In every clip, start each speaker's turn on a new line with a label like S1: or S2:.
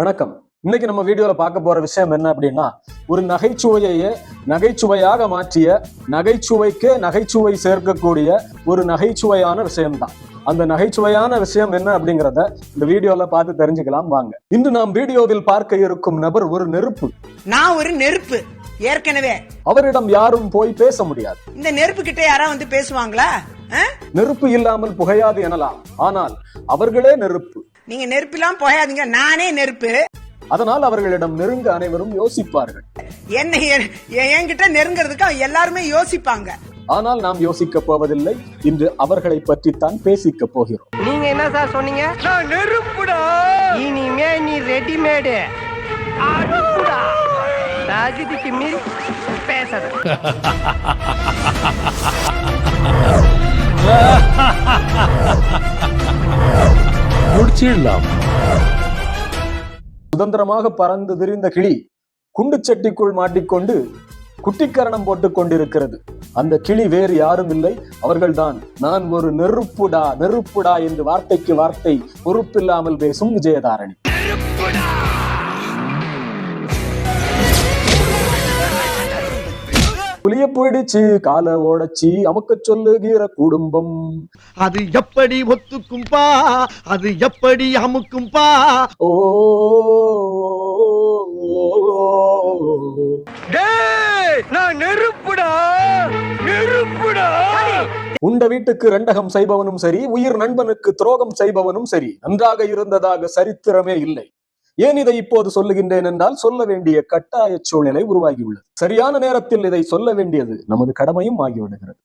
S1: வணக்கம். இன்னைக்கு நம்ம வீடியோல பார்க்க போற விஷயம் என்ன அப்படின்னா ஒரு நகைச்சுவையையே நகைச்சுவையாக மாற்றிய நகைச்சுவைக்கே நகைச்சுவை சேர்க்கக்கூடிய ஒரு நகைச்சுவையான விஷயம்தான். அந்த நகைச்சுவையான விஷயம் என்ன அப்படிங்கறத இந்த வீடியோல பார்த்து தெரிஞ்சுக்கலாம் வாங்க. இன்று நாம் வீடியோவில் பார்க்க இருக்கும் நபர் ஒரு நெருப்பு.
S2: நான் ஒரு நெருப்பு ஏற்கனவே.
S1: அவரிடம் யாரும் போய் பேச முடியாது.
S2: இந்த நெருப்பு கிட்ட யாராவது வந்து பேசுவாங்களா?
S1: நெருப்பு இல்லாமல் புகையாது எனலாம். ஆனால் அவர்களே நெருப்பு.
S2: நீங்க நெருப்பிலாம் போயாதீங்க நானே நெருப்பு.
S1: அதனால் அவர்களிடம் நெருங்க அனைவரும் யோசிப்பார்கள்.
S2: என்ன என்கிட்ட நெருங்கிறதுக்கு எல்லாருமே யோசிப்பாங்க.
S1: ஆனால் நாம் யோசிக்க போவதில்லை. இன்று அவர்களை பற்றித்தான் பேசிக்க போகிறோம்.
S3: நீங்க என்ன சார் சொன்னீங்க? நான் நெருப்புடா. இனிமே நீ ரெடிமேடு. அடுப்புடா தகுதிக்கு மீறி பேசாத
S4: முடிச்சிடலாம்.
S1: சுதந்திரமாக பறந்து திரிந்த கிளி குண்டுச்சட்டிக்குள் மாட்டிக்கொண்டு குட்டிக்கரணம் போட்டுக் கொண்டிருக்கிறது. அந்த கிளி வேறு யாரும் இல்லை. அவர்கள்தான் நான் ஒரு நெருப்புடா நெருப்புடா என்று வார்த்தைக்கு வார்த்தை பொறுப்பில்லாமல் பேசும் விஜயதாரணி. புளிய பிடிச்சு கால ஓடச்சி அமுக்க சொல்லுகிற குடும்பம்.
S5: அது எப்படி ஒத்துக்கும்பா அது எப்படி அமுக்கும்பா
S1: ஓ
S3: நான் நெருப்புடா நெருப்புடா.
S1: உண்ட வீட்டுக்கு ரெண்டகம் செய்பவனும் சரி உயிர் நண்பனுக்கு துரோகம் செய்பவனும் சரி நன்றாக இருந்ததாக சரித்திரமே இல்லை. ஏன் இதை இப்போது சொல்லுகின்றேன் என்றால் சொல்ல வேண்டிய கட்டாய சூழ்நிலை உருவாகியுள்ளது. சரியான நேரத்தில் இதை சொல்ல வேண்டியது நமது கடமையும் ஆகிவிடுகிறது.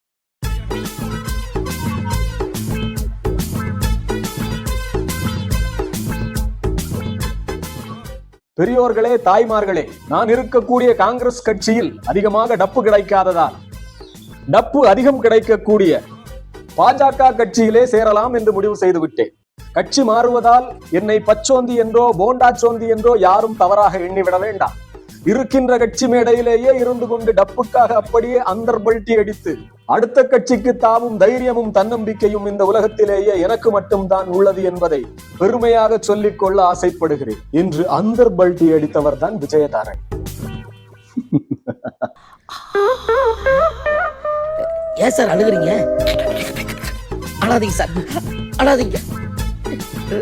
S1: பெரியோர்களே தாய்மார்களே நான் இருக்கக்கூடிய காங்கிரஸ் கட்சியில் அதிகமாக டப்பு கிடைக்காததால் டப்பு அதிகம் கிடைக்கக்கூடிய பாஜக கட்சியிலே சேரலாம் என்று முடிவு செய்து விட்டேன் கட்சி மாறுவதால் என்னை பச்சோந்தி என்றோ போண்டா சோந்தி என்றோ யாரும் தவறாக எண்ணிவிட வேண்டாம் இருக்கின்ற கட்சி மேடையிலேயே இருந்து கொண்டு டப்புக்காக அப்படியே அந்தர் பல்ட்டி அடித்து அடுத்த கட்சிக்கு தாவும் தைரியமும் தன்னம்பிக்கையும் இந்த உலகத்திலேயே எனக்கு மட்டும்தான் உள்ளது என்பதை பெருமையாக சொல்லிக்கொள்ள ஆசைப்படுகிறேன். என்று அந்தர் பல்ட்டி அடித்தவர் தான் விஜயதாரன்.
S6: ஏன் சார் அழுகுறீங்க? அழாதீங்க சார். அழாதீங்க.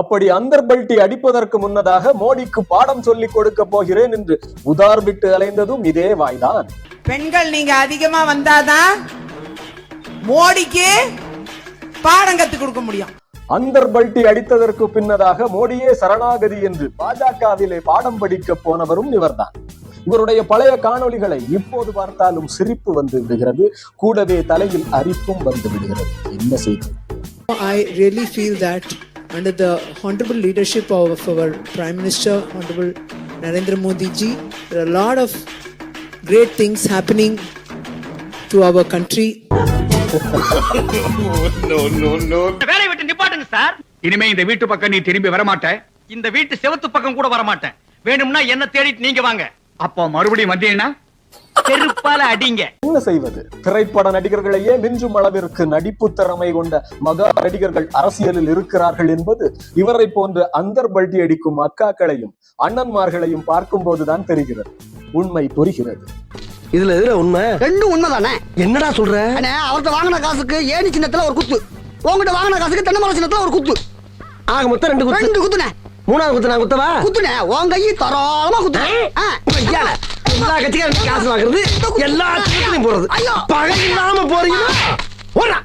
S1: அப்படி அந்தர் பல்ட்டி அடிப்பதற்கு முன்னதாக மோடிக்கு பாடம் சொல்லிக் கொடுக்க போகிறேன் என்று உதார் விட்டு அலைந்ததும் இதே வாய்தான்.
S2: பெண்கள் நீங்க அதிகமா வந்தாதான் மோடிக்கு பாடம் கத்து கொடுக்க முடியும்.
S1: அந்தர் பல்ட்டி அடித்ததற்கு பின்னதாக மோடியே சரணாகதி என்று பாஜகவிலே பாடம் படிக்க போனவரும் இவர்தான். இவருடைய பழைய காணொளிகளை இப்போது பார்த்தாலும் சிரிப்பு வந்து விடுகிறது. கூடவே தலையில் அரிப்பும் வந்து விடுகிறது. என்ன செய்தி?
S7: I really feel that under the honorable leadership of our Prime Minister, Honorable Narendra Modi ji, there are a lot of great things happening to our country.
S3: வேலையை விட்டு நிப்பாட்டுங்க சார்
S8: இனிமே இந்த வீட்டு பக்கம் நீ திரும்பி வரமாட்ட
S3: இந்த வீட்டு செவத்து பக்கம் கூட வர மாட்டேன் வேணும்னா என்ன தேடிட்டு நீங்க வாங்க
S8: அப்போ மறுபடியும் வந்தீங்கன்னா
S3: செருப்பால அடிங்க.
S1: என்ன செய்வது? திரைப்பட நடிகர்களையே மிஞ்சும் அளவிற்கு நடிப்பு திறமை கொண்ட மகா நடிகர்கள் அரசியலில் இருக்கிறார்கள் என்பது இவரை போன்ற அந்தர் பல்ட்டி அடிக்கும் அக்காக்களையும் அண்ணன்மார்களையும் பார்க்கும் போதுதான் தெரிகிறது. உண்மை புரிகிறது.
S5: இதுல எதுல உண்மை?
S6: ரெண்டும் உண்மைதானே?
S5: என்னடா சொல்ற?
S6: அண்ணே அவர்கிட்ட வாங்கின காசுக்கு ஏணி சின்னத்துல ஒரு குத்து. உங்ககிட்ட வாங்கின காசுக்கு தென்னை மரம் சின்னத்துல ஒரு குத்து.
S5: ஆக மொத்தம் ரெண்டு குத்து.
S6: ரெண்டு குத்துனே
S5: மூணாவது குத்து நான் குத்தவா?
S6: குத்துனே உன் கையை தரோளமா குத்துனே. ஆ.
S5: ஐயா, எல்லா கட்சிக்காரும் காசு வாங்குறது எல்லா கட்சிகளையும் போறது. பகை இல்லாம போறீங்களா? ஓடா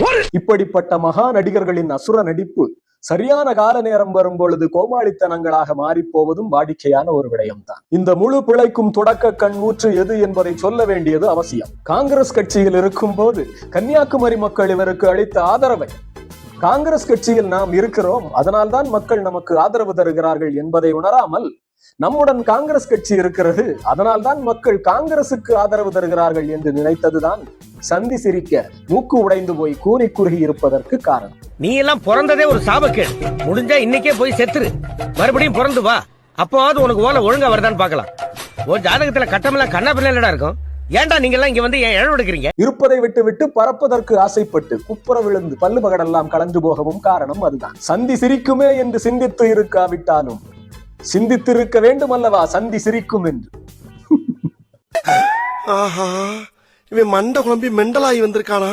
S5: ஓடு
S1: இப்படிப்பட்ட மகா நடிகர்களின் அசுர நடிப்பு சரியான கால நேரம் வரும் பொழுது கோமாளித்தனங்களாக மாறிப் போவதும் வாடிக்கையான ஒரு விடயம்தான். இந்த முழு பிழைக்கும் தொடக்க கண் ஊற்று எது என்பதை சொல்ல வேண்டியது அவசியம். காங்கிரஸ் கட்சியில் இருக்கும் போது கன்னியாகுமரி மக்கள் இவருக்கு அளித்த ஆதரவை காங்கிரஸ் கட்சியில் நாம் இருக்கிறோம். அதனால்தான் மக்கள் நமக்கு ஆதரவு தருகிறார்கள் என்பதை உணராமல் நம்முடன் காங்கிரஸ் கட்சி இருக்கிறது. அதனால்தான் மக்கள் காங்கிரசுக்கு ஆதரவு தருகிறார்கள் என்று நினைத்ததுதான் சந்தி சிரிக்க மூக்கு உடைந்து போய் கூறி குறுகி இருப்பதற்கு காரணம்.
S3: நீ எல்லாம் பிறந்ததே ஒரு சாபக்கேடு முடிஞ்சா இன்னைக்கே போய் செத்துரு. மறுபடியும் பிறந்து வா. அப்போவாவது உனக்கு ஓலை ஒழுங்கா வருதான்னு பார்க்கலாம். ஒரு ஜாதகத்துல கட்டமெல்லாம் கண்ணா பிள்ளை இருக்கும். ஏன்டா நீங்க எல்லாம் இங்க வந்து ஏன் இழவு எடுக்கிறீங்க?
S1: இருப்பதை விட்டு விட்டு பறப்பதற்கு ஆசைப்பட்டு குப்புற விழுந்து பல்லு பகடெல்லாம் கலந்து போகவும் காரணம் அதுதான். சந்தி சிரிக்குமே என்று சிந்தித்து இருக்காவிட்டாலும் சிந்தித்திருக்க வேண்டும் அல்லவா சந்தி சிரிக்கும் என்று?
S4: ஆஹா இவன் மண்டை குழம்பி மெண்டலாகி வந்திருக்கானா?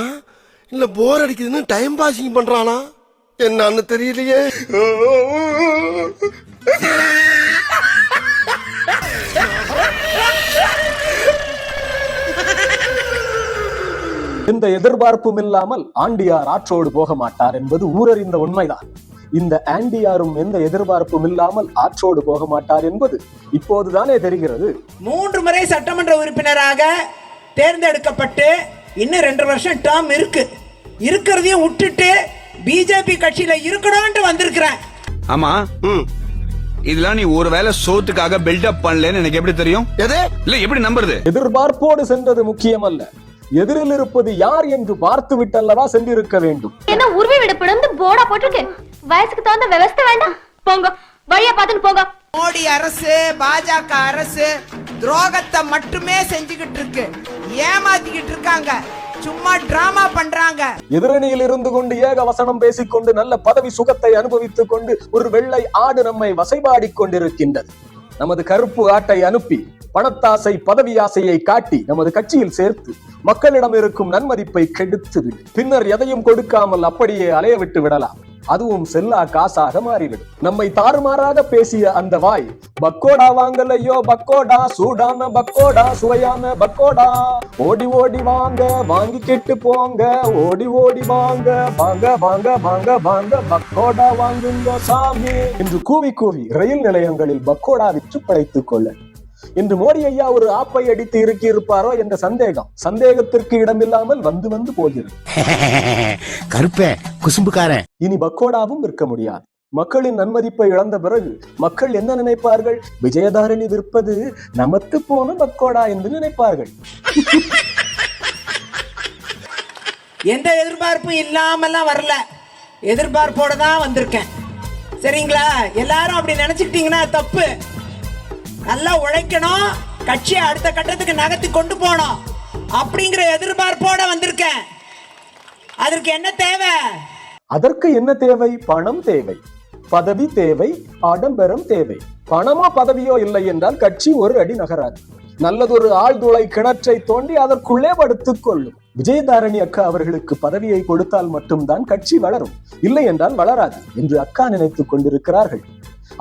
S4: இல்ல போர் அடிக்குதுன்னு டைம் பாசிங் பண்றானா? என்னன்னு தெரியலையே.
S1: எந்த எதிர்பார்ப்பும் இல்லாமல் ஆண்டியார் ஆற்றோடு போக மாட்டார் என்பது ஊரறிந்த உண்மைதான். இந்த ஆண்டியாரும் எந்த எதிர்பார்ப்பும் இல்லாமல் ஆற்றோடு போக மாட்டார் என்பது இப்போதுதானே தெரிகிறது.
S2: மூன்று முறை சட்டமன்ற உறுப்பினராக தேர்ந்தெடுக்கப்பட்டு இன்னும் ரெண்டு வருஷம் டேர்ம் இருக்கு. இருக்கிறதையும் விட்டுட்டு பிஜேபி கட்சியில இருக்கணும்னு வந்திருக்கிறேன்.
S8: ஆமா. இதெல்லாம் நீ ஒருவேளை சோத்துக்காக பில்டப் பண்ணலன்னு எனக்கு எப்படி தெரியும்?
S4: எது?
S8: இல்ல எப்படி நம்புறது?
S1: எதிர்பார்ப்போடு சென்றது முக்கியமல்ல. எதிரில் இருப்பது யார் என்று பார்த்து விட்டல்லவா சென்றிருக்க வேண்டும்.
S9: என்ன உருவி விடப்படும் போடா போட்டிருக்கு. வயசுக்கு தகுந்த விவசாய வேண்டாம். போங்க. வழியா பார்த்துட்டு போங்க.
S2: மோடி அரசு பாஜக அரசு துரோகத்தை மட்டுமே செஞ்சுக்கிட்டு இருக்கு. ஏமாத்திக்கிட்டு இருக்காங்க. சும்மா டிராமா பண்றாங்க.
S1: எதிரணியில் இருந்து கொண்டு ஏக வசனம் பேசிக்கொண்டு நல்ல பதவி சுகத்தை அனுபவித்துக் கொண்டு ஒரு வெள்ளை ஆடு நம்மை வசைபாடிக் கொண்டிருக்கின்றது நமது கருப்பு ஆட்டை அனுப்பி பணத்தாசை பதவி ஆசையை காட்டி நமது கட்சியில் சேர்த்து மக்களிடம் இருக்கும் நன்மதிப்பை கெடுத்து பின்னர் எதையும் கொடுக்காமல் அப்படியே அலைய விட்டு விடலாம். அதுவும் செல்லா காசாக மாறிவிடும். நம்மை தாறுமாறாக பேசிய அந்த வாய் பக்கோடா வாங்கலையோ பக்கோடா சூடான பக்கோடா சுவையான பக்கோடா. ஓடி ஓடி வாங்க வாங்கி கெட்டு போங்க. ஓடி ஓடி வாங்க வாங்க வாங்க வாங்க வாங்க பக்கோடா வாங்குங்க சாமி. என்று கூவி கூவி ரயில் நிலையங்களில் பக்கோடா விற்று படைத்துக் கொள்ள இன்று மோடி ஐயா ஒரு ஆப்பை அடித்து இறுக்கி இருப்பாரோ என்ற சந்தேகம். சந்தேகத்திற்கு இடமில்லாமல் வந்து வந்து போகிறது.
S5: கருப்பே குசும்புக்காரன்.
S1: இனி பக்கோடாவும் விற்க முடியாது. மக்களின் நன்மதிப்பை இழந்த பிறகு மக்கள் என்ன நினைப்பார்கள்? விஜயதாரணி விற்பது நமத்து போன பக்கோடா என்று நினைப்பார்கள்.
S2: எந்த எதிர்பார்ப்பும் இல்லாமலாம் வரல. எதிர்பார்ப்போட தான் வந்திருக்கேன். சரிங்களா? எல்லாரும் அப்படி நினைச்சுக்கிட்டீங்கன்னா தப்பு. நல்லா உழைக்கணும். கட்சியை அடுத்த கட்டத்துக்கு நகர்த்தி கொண்டு போகணும். அப்படிங்கிற எதிர்பார்ப்போட வந்திருக்கேன். அதற்கு என்ன தேவை?
S1: அதற்கு என்ன தேவை? பணம் தேவை. பதவி தேவை. ஆடம்பரம் தேவை. பணமோ பதவியோ இல்லை என்றால் கட்சி ஒரு அடி நகராது. நல்லதொரு ஆழ்துளை கிணற்றை தோண்டி அதற்குள்ளே படுத்துக் கொள்ளும். விஜயதாரணி அக்கா அவர்களுக்கு பதவியை கொடுத்தால் மட்டும்தான் கட்சி வளரும். இல்லை என்றால் வளராது என்று அக்கா நினைத்துக் கொண்டிருக்கிறார்கள்.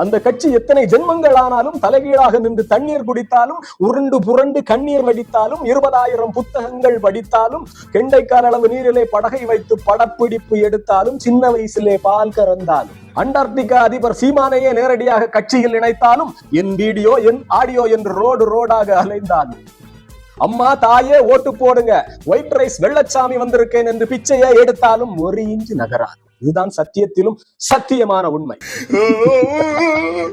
S1: அந்த கட்சி எத்தனை ஜென்மங்கள் ஆனாலும் தலைகீழாக நின்று தண்ணீர் குடித்தாலும் உருண்டு புரண்டு கண்ணீர் வடித்தாலும் இருபதாயிரம் புத்தகங்கள் படித்தாலும் கெண்டைக்கால் அளவு நீரிலே படகை வைத்து படப்பிடிப்பு எடுத்தாலும் சின்ன வயசிலே பால் கறந்தாலும் அண்டார்டிகா அதிபர் சீமானையே நேரடியாக கட்சியில் இணைத்தாலும் என் வீடியோ என் ஆடியோ என்று ரோடு ரோடாக அலைந்தாலும். அம்மா தாயே ஓட்டு போடுங்க. ஒயிட் ரைஸ் வெள்ளச்சாமி வந்திருக்கேன் என்று பிச்சையே எடுத்தாலும் ஒரு இன்ச்சு நகராது. இதுதான் சத்தியத்திலும் சத்தியமான உண்மை.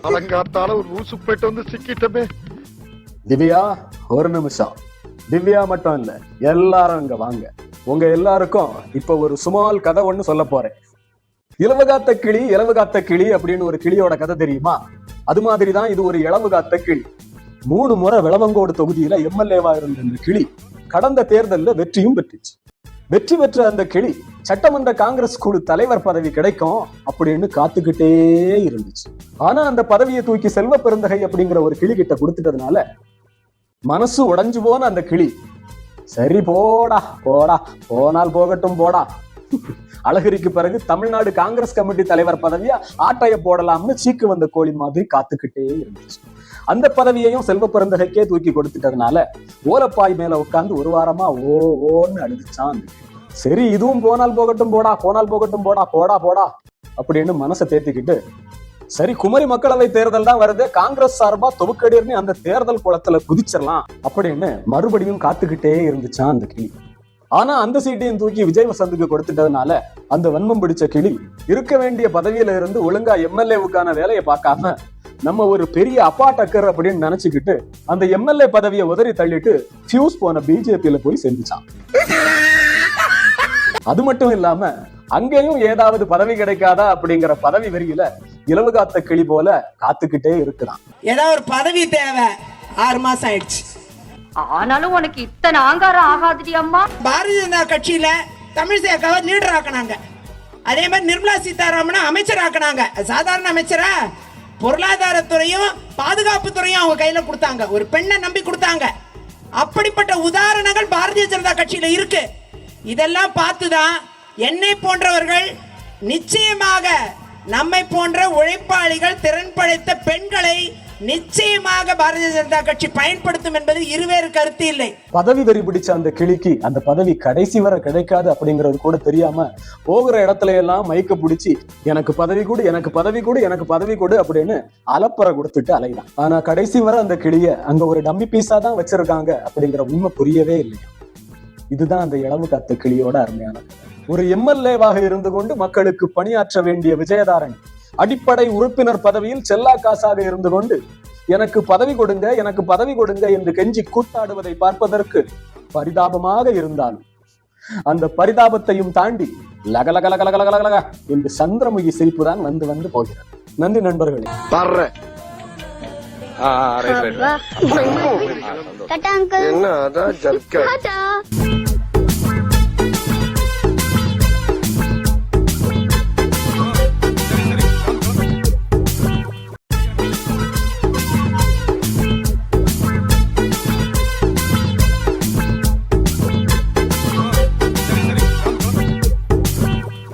S4: அலங்காத்தால ஒரு ரூசு போயிட்டு வந்து சிக்கிட்டமே.
S1: திவ்யா ஒரு நிமிஷம். திவ்யா மட்டும் இல்ல எல்லாரும் இங்க வாங்க. உங்க எல்லாருக்கும் இப்ப ஒரு சுமால் கதை ஒண்ணு சொல்ல போறேன். இலவகாத்த கிளி இலவகாத்த கிளி அப்படின்னு ஒரு கிளியோட கதை தெரியுமா? அது மாதிரிதான் இது ஒரு இளவுகாத்த கிளி. மூணு முறை விளவங்கோடு தொகுதியில எம்எல்ஏவா இருந்த இந்த கிளி கடந்த தேர்தல்ல வெற்றியும் பெற்றுச்சு. வெற்றி பெற்ற அந்த கிளி சட்டமன்ற காங்கிரஸ் குழு தலைவர் பதவி கிடைக்கும் அப்படின்னு காத்துக்கிட்டே இருந்துச்சு. ஆனா அந்த பதவியை தூக்கி செல்வ பெருந்தகை அப்படிங்கிற ஒரு கிளி கிட்ட கொடுத்துட்டதுனால மனசு உடைஞ்சு போன அந்த கிளி. சரி போடா போடா போனால் போகட்டும் போடா. அழகிரிக்கு பிறகு தமிழ்நாடு காங்கிரஸ் கமிட்டி தலைவர் பதவியா ஆட்டைய போடலாம்னு சீக்கு வந்த கோழி மாதிரி காத்துக்கிட்டே இருந்துச்சு. அந்த பதவியையும் செல்வ பிறந்தகைக்கே தூக்கி கொடுத்துட்டதுனால ஓலப்பாய் மேல உட்கார்ந்து ஒரு வாரமா ஓ ஓன்னு அழுதுச்சான் அந்த சரி இதுவும் போனால் போகட்டும் போடா போனால் போகட்டும் போடா போடா போடா அப்படின்னு மனசை தேத்திக்கிட்டு சரி குமரி மக்களவை தேர்தல் தான் வருது காங்கிரஸ் சார்பா தொகுக்கடியர்னு அந்த தேர்தல் குளத்துல குதிச்சிடலாம் அப்படின்னு மறுபடியும் காத்துக்கிட்டே இருந்துச்சான் அந்த கிளி. ஆனா அந்த சீட்டையும் தூக்கி விஜய் வசந்துக்கு கொடுத்துட்டதுனால அந்த வன்மம் பிடிச்ச கிளி இருக்க வேண்டிய பதவியில இருந்து ஒழுங்கா எம்எல்ஏவுக்கான வேலையை பார்க்காம நம்ம ஒரு பெரிய அப்பா டக்கர் அப்படின்னு நினைச்சுக்கிட்டு அந்த எம்எல்ஏ பதவியை உதறி தள்ளிட்டு ஃபியூஸ் போன பிஜேபியில போய் சேர்ந்துச்சான் அது மட்டும் இல்லாம அங்கேயும் ஏதாவது பதவி கிடைக்காதா அப்படிங்கிற பதவி வெறியில இலவு காத்த கிளி போல காத்துக்கிட்டே இருக்கிறான்.
S2: ஏதாவது ஒரு பதவி தேவை. ஆறு மாசம் ஆயிடுச்சு.
S9: ஆனாலும் உனக்கு இத்தனை ஆங்காரம் ஆகாதுடி அம்மா.
S2: பாரதிய ஜனதா கட்சியில தமிழிசை அக்காவை லீடர் ஆக்குனாங்க. அதே மாதிரி நிர்மலா சீதாராமனை அமைச்சர் ஆக்குனாங்க. சாதாரண அமைச்சரா? பொருளாதாரத்துறையும் பாதுகாப்பு துறையும் அவங்க கையில கொடுத்தாங்க. ஒரு பெண்ணை நம்பி கொடுத்தாங்க. அப்படிப்பட்ட உதாரணங்கள் பாரதிய ஜனதா கட்சியில இருக்கு. இதெல்லாம் பார்த்துதான் என்னை போன்றவர்கள் நிச்சயமாக நம்மை போன்ற உழைப்பாளிகள் திறன் படைத்த பெண்களை நிச்சயமாக பாரதிய ஜனதா கட்சி பயன்படுத்தும் என்பது இருவேறு கருத்து இல்லை.
S1: பதவி வெறி பிடிச்ச அந்த கிளிக்கு அந்த பதவி கடைசி வரை கிடைக்காது அப்படிங்கிறது கூட தெரியாம போகிற இடத்துல எல்லாம் மைக்க பிடிச்சி எனக்கு பதவி கொடு எனக்கு பதவி கொடு எனக்கு பதவி கொடு அப்படின்னு அலப்பற கொடுத்துட்டு அலைதான். ஆனா கடைசி வரை அந்த கிளிய அங்க ஒரு டம்மி பீஸா தான் வச்சிருக்காங்க அப்படிங்கிற உண்மை புரியவே இல்லையா. இதுதான் அந்த இளவு காத்த கிளியோட அருமையான. ஒரு எம்எல்ஏவாக இருந்து கொண்டு மக்களுக்கு பணியாற்ற வேண்டிய விஜயதாரன் அடிப்படை உறுப்பினர் பதவியில் செல்லா காசாக இருந்து கொண்டு எனக்கு பதவி கொடுங்க எனக்கு பதவி கொடுங்க என்று கெஞ்சி கூத்தாடுவதை பார்ப்பதற்கு பரிதாபமாக இருந்தாலும் அந்த பரிதாபத்தையும் தாண்டி லகலக லகலக லகலக என்று சந்திரமுகி சிரிப்பு தான் வந்து வந்து போகிறது. நன்றி நண்பர்களே.
S4: வர்றேன்.